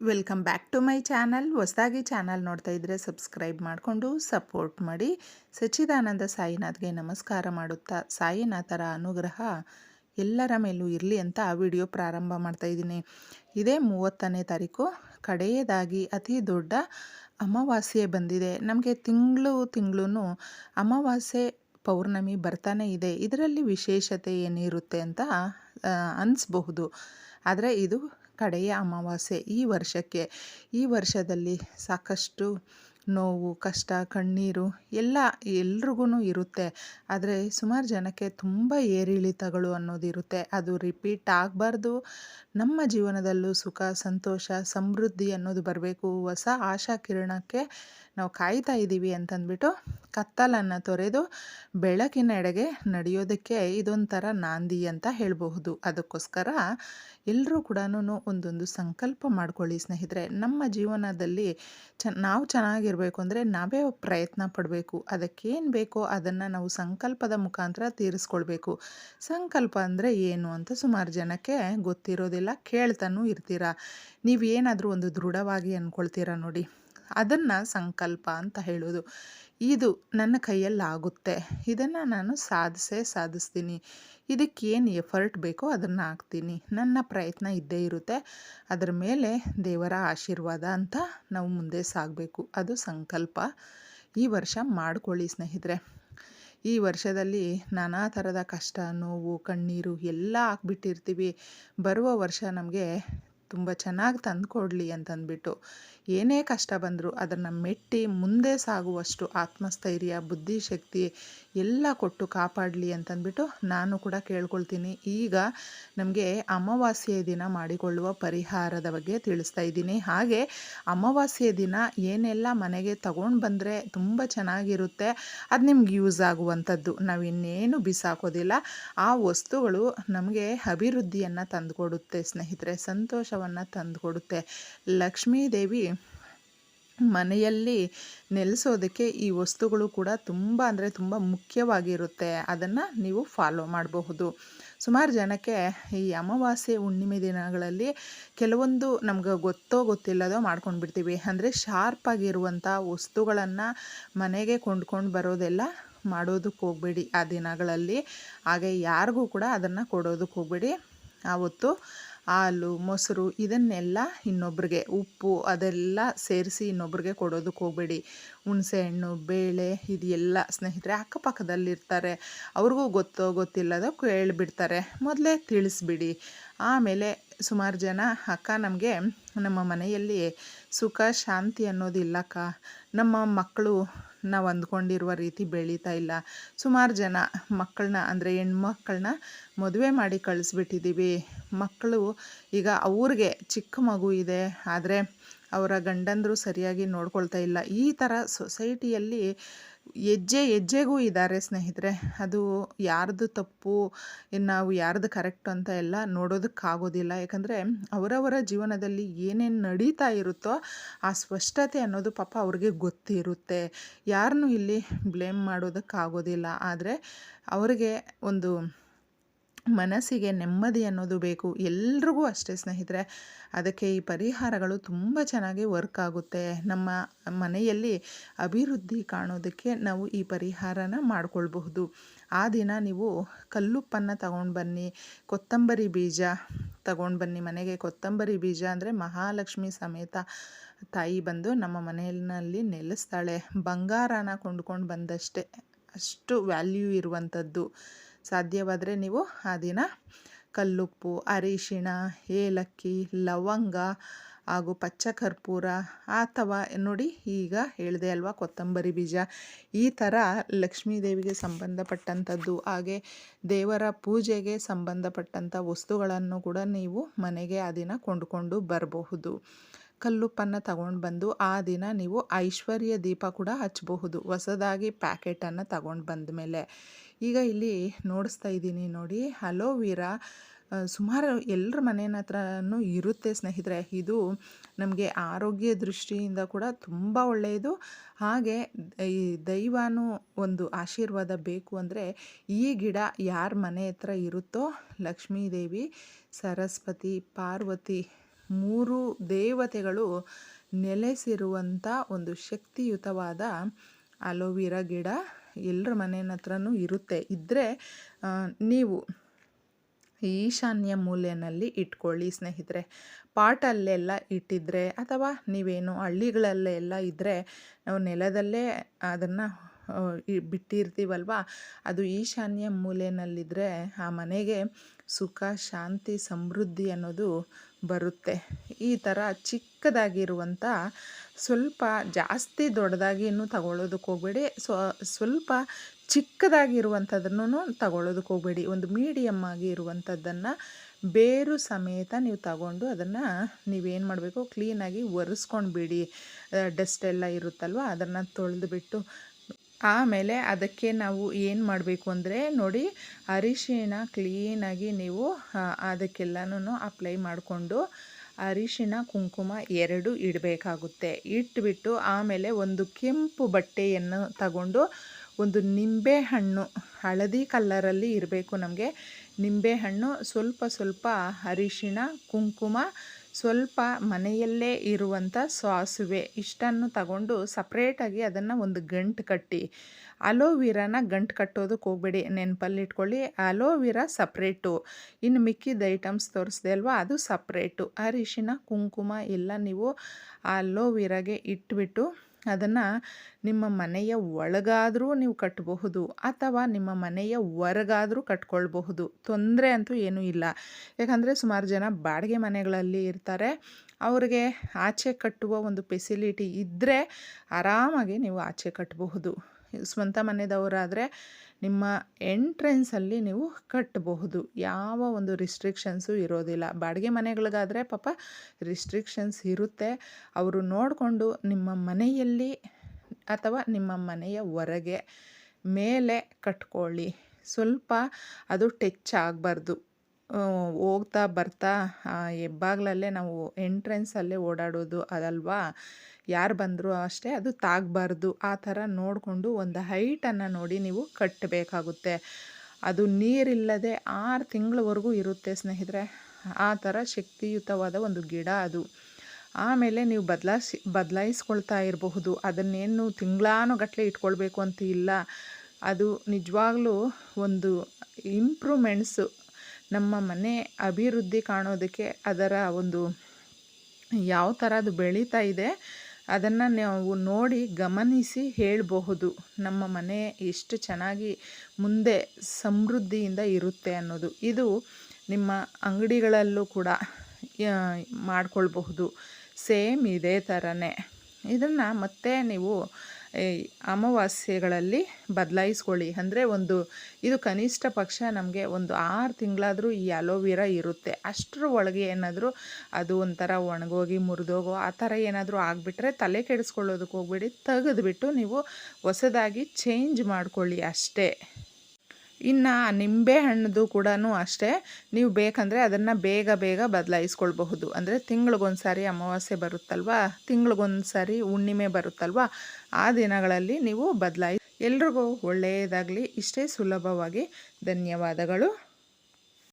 Welcome back to my channel ಹೊಸದಾಗಿ channel ನೋಡ್ತಾ ಇದ್ದರೆ ಸಬ್ಸ್ಕ್ರೈಬ್ ಮಾಡಿಕೊಂಡು ಸಪೋರ್ಟ್ ಮಾಡಿ. ಸಚ್ಚಿದಾನಂದ ಸಾಯಿನಾಥ್ಗೆ ನಮಸ್ಕಾರ ಮಾಡುತ್ತಾ ಸಾಯಿನಾಥರ ಅನುಗ್ರಹ ಎಲ್ಲರ ಮೇಲೂ ಇರಲಿ ಅಂತ ವಿಡಿಯೋ ಪ್ರಾರಂಭ ಮಾಡ್ತಾ ಇದ್ದೀನಿ. ಇದೇ ಮೂವತ್ತನೇ ತಾರೀಕು. ಕಡೆಯದಾಗಿ ಅತಿ ದೊಡ್ಡ ಅಮಾವಾಸ್ಯೆ ಬಂದಿದೆ. ನಮಗೆ ತಿಂಗಳು ತಿಂಗಳು ಅಮಾವಾಸ್ಯೆ ಪೌರ್ಣಮಿ ಬರ್ತಾನೆ ಇದೆ. ಇದರಲ್ಲಿ ವಿಶೇಷತೆ ಏನಿರುತ್ತೆ ಅಂತ ಅನಿಸ್ಬಹುದು. ಆದರೆ ಇದು ಕಡೆಯ ಅಮಾವಾಸ್ಯೆ ಈ ವರ್ಷಕ್ಕೆ. ಈ ವರ್ಷದಲ್ಲಿ ಸಾಕಷ್ಟು ನೋವು, ಕಷ್ಟ, ಕಣ್ಣೀರು ಎಲ್ಲ ಎಲ್ರಿಗೂ ಇರುತ್ತೆ. ಆದರೆ ಸುಮಾರು ಜನಕ್ಕೆ ತುಂಬ ಏರಿಳಿತಗಳು ಅನ್ನೋದಿರುತ್ತೆ. ಅದು ರಿಪೀಟ್ ಆಗಬಾರ್ದು. ನಮ್ಮ ಜೀವನದಲ್ಲೂ ಸುಖ, ಸಂತೋಷ, ಸಮೃದ್ಧಿ ಅನ್ನೋದು ಬರಬೇಕು. ಹೊಸ ಆಶಾ ಕಿರಣಕ್ಕೆ ನಾವು ಕಾಯ್ತಾ ಇದ್ದೀವಿ ಅಂತಂದ್ಬಿಟ್ಟು ಕತ್ತಲನ್ನು ತೊರೆದು ಬೆಳಕಿನ ಎಡೆಗೆ ನಡೆಯೋದಕ್ಕೆ ಇದೊಂಥರ ನಾಂದಿ ಅಂತ ಹೇಳಬಹುದು. ಅದಕ್ಕೋಸ್ಕರ ಎಲ್ಲರೂ ಕೂಡ ಒಂದೊಂದು ಸಂಕಲ್ಪ ಮಾಡ್ಕೊಳ್ಳಿ ಸ್ನೇಹಿತರೆ. ನಮ್ಮ ಜೀವನದಲ್ಲಿ ಚ, ನಾವು ಚೆನ್ನಾಗಿರಬೇಕು ಅಂದರೆ ನಾವೇ ಪ್ರಯತ್ನ ಪಡಬೇಕು. ಅದಕ್ಕೇನು ಬೇಕೋ ಅದನ್ನು ನಾವು ಸಂಕಲ್ಪದ ಮುಖಾಂತರ ತೀರಿಸ್ಕೊಳ್ಬೇಕು. ಸಂಕಲ್ಪ ಅಂದರೆ ಏನು ಅಂತ ಸುಮಾರು ಜನಕ್ಕೆ ಗೊತ್ತಿರೋದಿಲ್ಲ, ಕೇಳ್ತಾನೂ ಇರ್ತೀರ? ನೀವೇನಾದರೂ ಒಂದು ದೃಢವಾಗಿ ಅಂದ್ಕೊಳ್ತೀರಾ ನೋಡಿ. ಅದನ್ನು ಸಂಕಲ್ಪ ಅಂತ ಹೇಳೋದು ಇದು ನನ್ನ ಕೈಯಲ್ಲಾಗುತ್ತೆ. ಇದನ್ನು ನಾನು ಸಾಧಿಸೇ ಸಾಧಿಸ್ತೀನಿ. ಇದಕ್ಕೇನು ಎಫರ್ಟ್ ಬೇಕೋ ಅದನ್ನು ಹಾಕ್ತೀನಿ. ನನ್ನ ಪ್ರಯತ್ನ ಇದ್ದೇ ಇರುತ್ತೆ. ಅದರ ಮೇಲೆ ದೇವರ ಆಶೀರ್ವಾದ ಅಂತ ನಾವು ಮುಂದೆ ಸಾಗಬೇಕು. ಅದು ಸಂಕಲ್ಪ. ಈ ವರ್ಷ ಮಾಡ್ಕೊಳ್ಳಿ ಸ್ನೇಹಿತರೆ. ಈ ವರ್ಷದಲ್ಲಿ ನಾನಾ ಥರದ ಕಷ್ಟ, ನೋವು, ಕಣ್ಣೀರು ಎಲ್ಲ ಹಾಕ್ಬಿಟ್ಟಿರ್ತೀವಿ. ಬರುವ ವರ್ಷ ನಮಗೆ ತುಂಬ ಚೆನ್ನಾಗಿ ತಂದುಕೊಡ್ಲಿ ಅಂತಂದ್ಬಿಟ್ಟು. ಏನೇ ಕಷ್ಟ ಬಂದರೂ ಅದನ್ನು ಮೆಟ್ಟಿ ಮುಂದೆ ಸಾಗುವಷ್ಟು ಆತ್ಮಸ್ಥೈರ್ಯ ಬುದ್ಧಿಶಕ್ತಿ ಎಲ್ಲ ಕೊಟ್ಟು ಕಾಪಾಡಲಿ ಅಂತಂದ್ಬಿಟ್ಟು ನಾನು ಕೂಡ ಕೇಳ್ಕೊಳ್ತೀನಿ. ಈಗ ನಮಗೆ ಅಮಾವಾಸ್ಯೆ ದಿನ ಮಾಡಿಕೊಳ್ಳುವ ಪರಿಹಾರದ ಬಗ್ಗೆ ತಿಳಿಸ್ತಾ ಇದ್ದೀನಿ. ಹಾಗೆ ಅಮಾವಾಸ್ಯೆ ದಿನ ಏನೆಲ್ಲ ಮನೆಗೆ ತಗೊಂಡು ಬಂದರೆ ತುಂಬ ಚೆನ್ನಾಗಿರುತ್ತೆ, ಅದು ನಿಮ್ಗೆ ಯೂಸ್ ಆಗುವಂಥದ್ದು. ನಾವು ಇನ್ನೇನು ಬಿಸಾಕೋದಿಲ್ಲ. ಆ ವಸ್ತುಗಳು ನಮಗೆ ಅಭಿವೃದ್ಧಿಯನ್ನು ತಂದುಕೊಡುತ್ತೆ, ಸ್ನೇಹಿತರೆ, ಸಂತೋಷವನ್ನು ತಂದುಕೊಡುತ್ತೆ. ಲಕ್ಷ್ಮೀದೇವಿ ಮನೆಯಲ್ಲಿ ನೆಲೆಸೋದಕ್ಕೆ ಈ ವಸ್ತುಗಳು ಕೂಡ ತುಂಬ ಅಂದರೆ ತುಂಬ ಮುಖ್ಯವಾಗಿರುತ್ತೆ. ಅದನ್ನು ನೀವು ಫಾಲೋ ಮಾಡಬಹುದು. ಸುಮಾರು ಜನಕ್ಕೆ ಈ ಅಮಾವಾಸ್ಯೆ, ಹುಣ್ಣಿಮೆ ದಿನಗಳಲ್ಲಿ ಕೆಲವೊಂದು ನಮ್ಗೆ ಗೊತ್ತೋ ಗೊತ್ತಿಲ್ಲದೋ ಮಾಡ್ಕೊಂಡು ಬಿಡ್ತೀವಿ ಅಂದರೆ ಶಾರ್ಪಾಗಿರುವಂಥ ವಸ್ತುಗಳನ್ನು ಮನೆಗೆ ಕೊಂಡ್ಕೊಂಡು ಬರೋದೆಲ್ಲ ಮಾಡೋದಕ್ಕೆ ಹೋಗಬೇಡಿ ಆ ದಿನಗಳಲ್ಲಿ. ಹಾಗೆ ಯಾರಿಗೂ ಕೂಡ ಅದನ್ನು ಕೊಡೋದಕ್ಕೆ ಹೋಗಬೇಡಿ. ಆವತ್ತು ಹಾಲು, ಮೊಸರು ಇದನ್ನೆಲ್ಲ ಇನ್ನೊಬ್ರಿಗೆ ಉಪ್ಪು ಅದೆಲ್ಲ ಸೇರಿಸಿ ಇನ್ನೊಬ್ರಿಗೆ ಕೊಡೋದಕ್ಕೆ ಹೋಗಬೇಡಿ. ಹುಣಸೆಹಣ್ಣು ಬೇಳೆ ಇದೆಲ್ಲ ಸ್ನೇಹಿತರೆ ಅಕ್ಕಪಕ್ಕದಲ್ಲಿರ್ತಾರೆ. ಅವ್ರಿಗೂ ಗೊತ್ತೋ ಗೊತ್ತಿಲ್ಲದೋ ಕೇಳಿಬಿಡ್ತಾರೆ. ಮೊದಲೇ ತಿಳಿಸ್ಬಿಡಿ. ಆಮೇಲೆ ಸುಮಾರು ಜನ, ಅಕ್ಕ ನಮಗೆ, ನಮ್ಮ ಮನೆಯಲ್ಲಿ ಸುಖ, ಶಾಂತಿ ಅನ್ನೋದಿಲ್ಲಕ್ಕ. ನಮ್ಮ ಮಕ್ಕಳು ನಾವು ಅಂದ್ಕೊಂಡಿರುವ ರೀತಿ ಬೆಳೀತಾ ಇಲ್ಲ. ಸುಮಾರು ಜನ ಮಕ್ಕಳನ್ನ ಅಂದರೆ ಹೆಣ್ಮಕ್ಕಳನ್ನ ಮದುವೆ ಮಾಡಿ ಕಳಿಸ್ಬಿಟ್ಟಿದ್ದೀವಿ ಮಕ್ಕಳು ಈಗ ಅವ್ರಿಗೆ ಚಿಕ್ಕ ಮಗು ಇದೆ, ಆದರೆ ಅವರ ಗಂಡಂದರು ಸರಿಯಾಗಿ ನೋಡ್ಕೊಳ್ತಾ ಇಲ್ಲ. ಈ ಥರ ಸೊಸೈಟಿಯಲ್ಲಿ ಹೆಜ್ಜೆ ಹೆಜ್ಜೆಗೂ ಇದ್ದಾರೆ ಸ್ನೇಹಿತರೆ. ಅದು ಯಾರ್ದು ತಪ್ಪು ನಾವು ಯಾರ್ದು ಕರೆಕ್ಟ್ ಅಂತ ಎಲ್ಲ ನೋಡೋದಕ್ಕಾಗೋದಿಲ್ಲ. ಯಾಕಂದರೆ ಅವರವರ ಜೀವನದಲ್ಲಿ ಏನೇನು ನಡೀತಾ ಇರುತ್ತೋ ಆ ಸ್ಪಷ್ಟತೆ ಅನ್ನೋದು ಪಾಪ ಅವ್ರಿಗೆ ಗೊತ್ತಿರುತ್ತೆ. ಯಾರನ್ನೂ ಇಲ್ಲಿ ಬ್ಲೇಮ್ ಮಾಡೋದಕ್ಕಾಗೋದಿಲ್ಲ. ಆದರೆ ಅವರಿಗೆ ಒಂದು ಮನಸ್ಸಿಗೆ ನೆಮ್ಮದಿ ಅನ್ನೋದು ಬೇಕು. ಎಲ್ರಿಗೂ ಅಷ್ಟೇ ಸ್ನೇಹಿತರೆ. ಅದಕ್ಕೆ ಈ ಪರಿಹಾರಗಳು ತುಂಬ ಚೆನ್ನಾಗಿ ವರ್ಕ್ ಆಗುತ್ತೆ. ನಮ್ಮ ಮನೆಯಲ್ಲಿ ಅಭಿವೃದ್ಧಿ ಕಾಣೋದಕ್ಕೆ ನಾವು ಈ ಪರಿಹಾರನ ಮಾಡಿಕೊಳ್ಬಹುದು. ಆ ದಿನ ನೀವು ಕಲ್ಲುಪ್ಪನ್ನು ತಗೊಂಡು ಬನ್ನಿ, ಕೊತ್ತಂಬರಿ ಬೀಜ ತಗೊಂಡು ಬನ್ನಿ ಮನೆಗೆ. ಕೊತ್ತಂಬರಿ ಬೀಜ ಅಂದರೆ ಮಹಾಲಕ್ಷ್ಮಿ ಸಮೇತ ತಾಯಿ ಬಂದು ನಮ್ಮ ಮನೆಯಲ್ಲಿ ನೆಲೆಸ್ತಾಳೆ. ಬಂಗಾರನ ಕೊಂಡ್ಕೊಂಡು ಬಂದಷ್ಟೇ. ಅಷ್ಟು ವ್ಯಾಲ್ಯೂ ಇರುವಂಥದ್ದು ಸಾಧ್ಯವಾದರೆ ನೀವು ಆ ದಿನ ಕಲ್ಲುಪ್ಪು, ಅರಿಶಿಣ, ಏಲಕ್ಕಿ, ಲವಂಗ ಹಾಗೂ ಪಚ್ಚ ಕರ್ಪೂರ ಅಥವಾ ನೋಡಿ ಈಗ ಹೇಳಿದೆ ಅಲ್ವಾ ಕೊತ್ತಂಬರಿ ಬೀಜ. ಈ ಥರ ಲಕ್ಷ್ಮೀ ದೇವಿಗೆ ಸಂಬಂಧಪಟ್ಟಂಥದ್ದು ಹಾಗೆ ದೇವರ ಪೂಜೆಗೆ ಸಂಬಂಧಪಟ್ಟಂಥ ವಸ್ತುಗಳನ್ನು ಕೂಡ ನೀವು ಮನೆಗೆ ಆ ದಿನ ಕೊಂಡುಕೊಂಡು ಬರಬಹುದು. ಕಲ್ಲುಪ್ಪನ್ನು ತಗೊಂಡು ಬಂದು ಆ ದಿನ ನೀವು ಐಶ್ವರ್ಯ ದೀಪ ಕೂಡ ಹಚ್ಚಬಹುದು ಹೊಸದಾಗಿ ಪ್ಯಾಕೆಟನ್ನು ತಗೊಂಡು ಬಂದ ಮೇಲೆ. ಈಗ ಇಲ್ಲಿ ನೋಡಿಸ್ತಾ ಇದ್ದೀನಿ ನೋಡಿ. ಅಲೋವೀರಾ ಸುಮಾರು ಎಲ್ಲರ ಮನೆಯ ಹತ್ರನೂ ಇರುತ್ತೆ ಸ್ನೇಹಿತರೆ. ಇದು ನಮಗೆ ಆರೋಗ್ಯ ದೃಷ್ಟಿಯಿಂದ ಕೂಡ ತುಂಬ ಒಳ್ಳೆಯದು ಹಾಗೆ ಈ ದೈವನೂ ಒಂದು ಆಶೀರ್ವಾದ ಬೇಕು ಅಂದರೆ ಈ ಗಿಡ ಯಾರ ಮನೆ ಹತ್ರ ಇರುತ್ತೋ ಲಕ್ಷ್ಮೀದೇವಿ, ಸರಸ್ವತಿ, ಪಾರ್ವತಿ ಮೂರು ದೇವತೆಗಳು ನೆಲೆಸಿರುವಂಥ ಒಂದು ಶಕ್ತಿಯುತವಾದ ಅಲೋವಿರಾ ಗಿಡ ಎಲ್ಲರ ಮನೆಯ ಹತ್ರನೂ ಇರುತ್ತೆ. ಇದ್ದರೆ ನೀವು ಈಶಾನ್ಯ ಮೂಲೆಯಲ್ಲಿ ಇಟ್ಕೊಳ್ಳಿ ಸ್ನೇಹಿತರೆ. ಪಾಟಲ್ಲೆಲ್ಲ ಇಟ್ಟಿದ್ರೆ ಅಥವಾ ನೀವೇನು ಹಳ್ಳಿಗಳಲ್ಲೆಲ್ಲ ಇದ್ದರೆ ನಾವು ನೆಲದಲ್ಲೇ ಅದನ್ನು ಬಿಟ್ಟಿರ್ತೀವಲ್ವ? ಅದು ಈಶಾನ್ಯ ಮೂಲೆಯಲ್ಲಿದ್ದರೆ ಆ ಮನೆಗೆ ಸುಖ, ಶಾಂತಿ, ಸಮೃದ್ಧಿ ಅನ್ನೋದು ಬರುತ್ತೆ. ಈ ಥರ ಚಿಕ್ಕದಾಗಿರುವಂಥ ಸ್ವಲ್ಪ ಜಾಸ್ತಿ ದೊಡ್ಡದಾಗಿ ಇನ್ನೂ ತಗೊಳ್ಳೋದಕ್ಕೆ ಹೋಗಬೇಡಿ. ಸ್ವ ಸ್ವಲ್ಪ ಚಿಕ್ಕದಾಗಿರುವಂಥದ್ದನ್ನು ತಗೊಳ್ಳೋದಕ್ಕೆ ಹೋಗಬೇಡಿ. ಒಂದು ಮೀಡಿಯಮ್ ಆಗಿ ಇರುವಂಥದ್ದನ್ನು ಬೇರು ಸಮೇತ ನೀವು ತಗೊಂಡು ಅದನ್ನು ನೀವೇನು ಮಾಡಬೇಕು? ಕ್ಲೀನಾಗಿ ಒರೆಸ್ಕೊಂಡ್ಬಿಡಿ. ಡಸ್ಟ್ ಎಲ್ಲ ಇರುತ್ತಲ್ವ? ಅದನ್ನು ತೊಳೆದುಬಿಟ್ಟು ಆಮೇಲೆ ಅದಕ್ಕೆ ನಾವು ಏನು ಮಾಡಬೇಕು ಅಂದರೆ ನೋಡಿ ಅರಿಶಿನ ಕ್ಲೀನಾಗಿ ನೀವು ಅದಕ್ಕೆಲ್ಲನೂ ಅಪ್ಲೈ ಮಾಡಿಕೊಂಡು ಅರಿಶಿನ ಕುಂಕುಮ ಎರಡು ಇಡಬೇಕಾಗುತ್ತೆ. ಇಟ್ಬಿಟ್ಟು ಆಮೇಲೆ ಒಂದು ಕೆಂಪು ಬಟ್ಟೆಯನ್ನು ತಗೊಂಡು ಒಂದು ನಿಂಬೆಹಣ್ಣು ಹಳದಿ ಕಲ್ಲರಲ್ಲಿ ಇರಬೇಕು ನಮಗೆ. ನಿಂಬೆಹಣ್ಣು ಸ್ವಲ್ಪ ಸ್ವಲ್ಪ ಅರಿಶಿಣ, ಕುಂಕುಮ ಸ್ವಲ್ಪ ಮನೆಯಲ್ಲೇ ಇರುವಂಥ ಸಾಸುವೆ ಇಷ್ಟನ್ನು ತಗೊಂಡು ಸಪ್ರೇಟಾಗಿ ಅದನ್ನು ಒಂದು ಗಂಟು ಕಟ್ಟಿ. ಅಲೋವಿರಾನ ಗಂಟು ಕಟ್ಟೋದಕ್ಕೆ ನೆನಪಲ್ಲಿ ಇಟ್ಕೊಳ್ಳಿ. Aloe vera separate. ಇನ್ನು ಮಿಕ್ಕಿದ ಐಟಮ್ಸ್ ತೋರಿಸ್ದೆ ಅಲ್ವಾ, ಅದು ಸಪ್ರೇಟು. ಅರಿಶಿನ, ಕುಂಕುಮ ಎಲ್ಲ ನೀವು ಅಲೋವಿರಾಗೆ ಇಟ್ಬಿಟ್ಟು ಅದನ್ನು ನಿಮ್ಮ ಮನೆಯ ಒಳಗಾದರೂ ನೀವು ಕಟ್ಟಬಹುದು ಅಥವಾ ನಿಮ್ಮ ಮನೆಯ ಹೊರಗಾದರೂ ಕಟ್ಕೊಳ್ಬಹುದು. ತೊಂದರೆ ಅಂತೂ ಏನೂ ಇಲ್ಲ. ಯಾಕಂದರೆ ಸುಮಾರು ಜನ ಬಾಡಿಗೆ ಮನೆಗಳಲ್ಲಿ ಇರ್ತಾರೆ. ಅವ್ರಿಗೆ ಆಚೆ ಕಟ್ಟುವ ಒಂದು ಫೆಸಿಲಿಟಿ ಇದ್ದರೆ ಆರಾಮಾಗಿ ನೀವು ಆಚೆ ಕಟ್ಟಬಹುದು ಸ್ವಂತ ಮನೆದವರಾದರೆ ನಿಮ್ಮ ಎಂಟ್ರೆನ್ಸಲ್ಲಿ ನೀವು ಕಟ್ಟಬಹುದು ಯಾವ ಒಂದು ರಿಸ್ಟ್ರಿಕ್ಷನ್ಸು ಇರೋದಿಲ್ಲ. ಬಾಡಿಗೆ ಮನೆಗಳಿಗಾದರೆ ಪಾಪ ರಿಸ್ಟ್ರಿಕ್ಷನ್ಸ್ ಇರುತ್ತೆ. ಅವರು ನೋಡಿಕೊಂಡು ನಿಮ್ಮ ಮನೆಯಲ್ಲಿ ಅಥವಾ ನಿಮ್ಮ ಮನೆಯ ಹೊರಗೆ ಮೇಲೆ ಕಟ್ಕೊಳ್ಳಿ. ಸ್ವಲ್ಪ ಅದು ಟಚ್ ಆಗಬಾರ್ದು. ಹೋಗ್ತಾ ಬರ್ತಾ ಹೆಬ್ಬಾಗ್ಲಲ್ಲೇ ನಾವು ಎಂಟ್ರೆನ್ಸಲ್ಲೇ ಓಡಾಡೋದು ಅದಲ್ವಾ? ಯಾರು ಬಂದರೂ ಅಷ್ಟೇ ಅದು ತಾಗಬಾರ್ದು. ಆ ಥರ ನೋಡಿಕೊಂಡು ಒಂದು ಹೈಟನ್ನು ನೋಡಿ ನೀವು ಕಟ್ಟಬೇಕಾಗುತ್ತೆ ಅದು ನೀರಿಲ್ಲದೆ ಆರು ತಿಂಗಳವರೆಗೂ ಇರುತ್ತೆ ಸ್ನೇಹಿತರೆ. ಆ ಥರ ಶಕ್ತಿಯುತವಾದ ಒಂದು ಗಿಡ ಅದು. ಆಮೇಲೆ ನೀವು ಬದಲಾಯಿಸಿ ಬದಲಾಯಿಸ್ಕೊಳ್ತಾ ಇರಬಹುದು. ಅದನ್ನೇನು ತಿಂಗಳಾನುಗಟ್ಟಲೆ ಇಟ್ಕೊಳ್ಬೇಕು ಅಂತ ಇಲ್ಲ. ಅದು ನಿಜವಾಗ್ಲೂ ಒಂದು ಇಂಪ್ರೂವ್ಮೆಂಟ್ಸು ನಮ್ಮ ಮನೆ ಅಭಿವೃದ್ಧಿ ಕಾಣೋದಕ್ಕೆ ಅದರ ಒಂದು ಯಾವ ಥರ ಅದು ಬೆಳೀತಾ ಇದೆ ಅದನ್ನು ನಾವು ನೋಡಿ ಗಮನಿಸಿ ಹೇಳಬಹುದು. ನಮ್ಮ ಮನೆ ಎಷ್ಟು ಚೆನ್ನಾಗಿ ಮುಂದೆ ಸಮೃದ್ಧಿಯಿಂದ ಇರುತ್ತೆ ಅನ್ನೋದು. ಇದು ನಿಮ್ಮ ಅಂಗಡಿಗಳಲ್ಲೂ ಕೂಡ ಮಾಡಿಕೊಳ್ಬಹುದು. ಸೇಮ್ ಇದೇ ಥರನೇ ಇದನ್ನು ಮತ್ತೆ ನೀವು ಅಮಾವಾಸ್ಯೆಗಳಲ್ಲಿ ಬದಲಾಯಿಸ್ಕೊಳ್ಳಿ. ಅಂದರೆ ಒಂದು, ಇದು ಕನಿಷ್ಠ ಪಕ್ಷ ನಮಗೆ ಒಂದು ಆರು ತಿಂಗಳಾದರೂ ಈ ಅಲೋವಿರಾ ಇರುತ್ತೆ. ಅಷ್ಟರ ಒಳಗೆ ಏನಾದರೂ ಅದು ಒಂಥರ ಒಣಗೋಗಿ ಮುರಿದೋಗೋ, ಆ ಥರ ಏನಾದರೂ ಆಗಿಬಿಟ್ರೆ ತಲೆ ಕೆಡಿಸ್ಕೊಳ್ಳೋದಕ್ಕೆ ಹೋಗ್ಬೇಡಿ. ತೆಗೆದುಬಿಟ್ಟು ನೀವು ಹೊಸದಾಗಿ ಚೇಂಜ್ ಮಾಡಿಕೊಳ್ಳಿ ಅಷ್ಟೇ. ಇನ್ನು ನಿಂಬೆ ಹಣ್ಣದು ಕೂಡ ಅಷ್ಟೇ. ನೀವು ಬೇಕಂದರೆ ಅದನ್ನು ಬೇಗ ಬೇಗ ಬದಲಾಯಿಸ್ಕೊಳ್ಬಹುದು. ಅಂದರೆ ತಿಂಗಳಿಗೊಂದು ಸಾರಿ ಅಮಾವಾಸ್ಯೆ ಬರುತ್ತಲ್ವ? ತಿಂಗಳಿಗೊಂದು ಸಾರಿ ಹುಣ್ಣಿಮೆ ಬರುತ್ತಲ್ವ? ಆ ದಿನಗಳಲ್ಲಿ ನೀವು ಬದಲಾಯಿಸಿ ಎಲ್ರಿಗೂ ಒಳ್ಳೆಯದಾಗಲಿ ಇಷ್ಟೇ ಸುಲಭವಾಗಿ. ಧನ್ಯವಾದಗಳು.